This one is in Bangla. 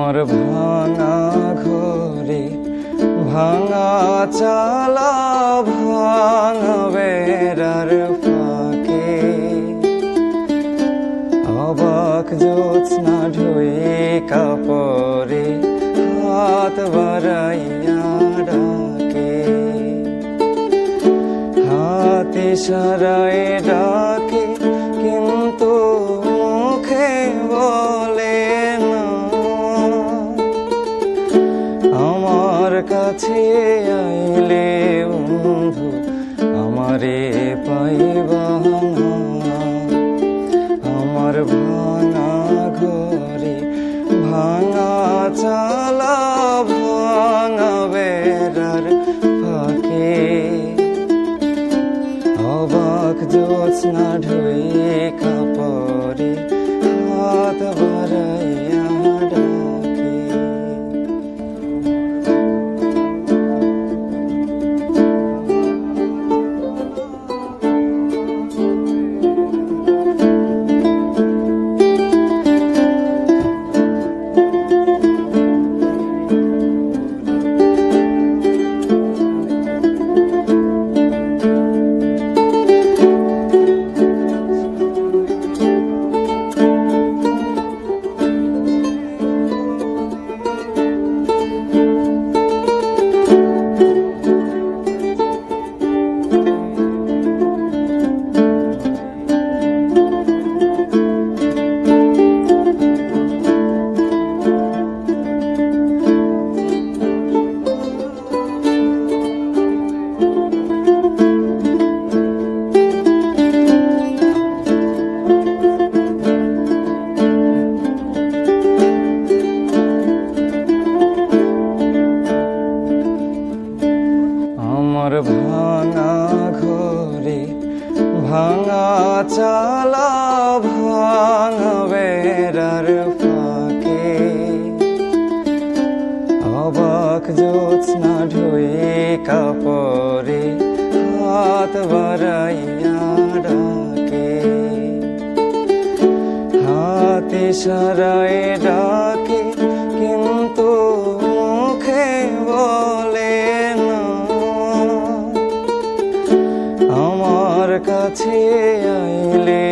আমার ভাঙা ঘরে ভাঙা চালা, ভাঙা বেড়ার ফাঁকে। অবাক জ্যোৎস্না ঢুই কাপড়ে হাত বাড়াইয়া ডাকে। হাতে সারায় ডাক কাছে আইলে বন্ধু, আমারে পাইবা আমার ভাঙা ঘরে, ভাঙা চালা, ভাঙা বেড়ার ফাঁকে। অবাক জ্যোৎস্না ঢুয়ে কাপড়ে হাত ভাঙা চালা ভাঙা বেড়ার ফাঁকে। অবাক জ্যোৎস্না ঢুয়ে কাপড়ে হাত বাড়াইয়া ডাকে। হাতে সারায় ডাকে কাছে আইলে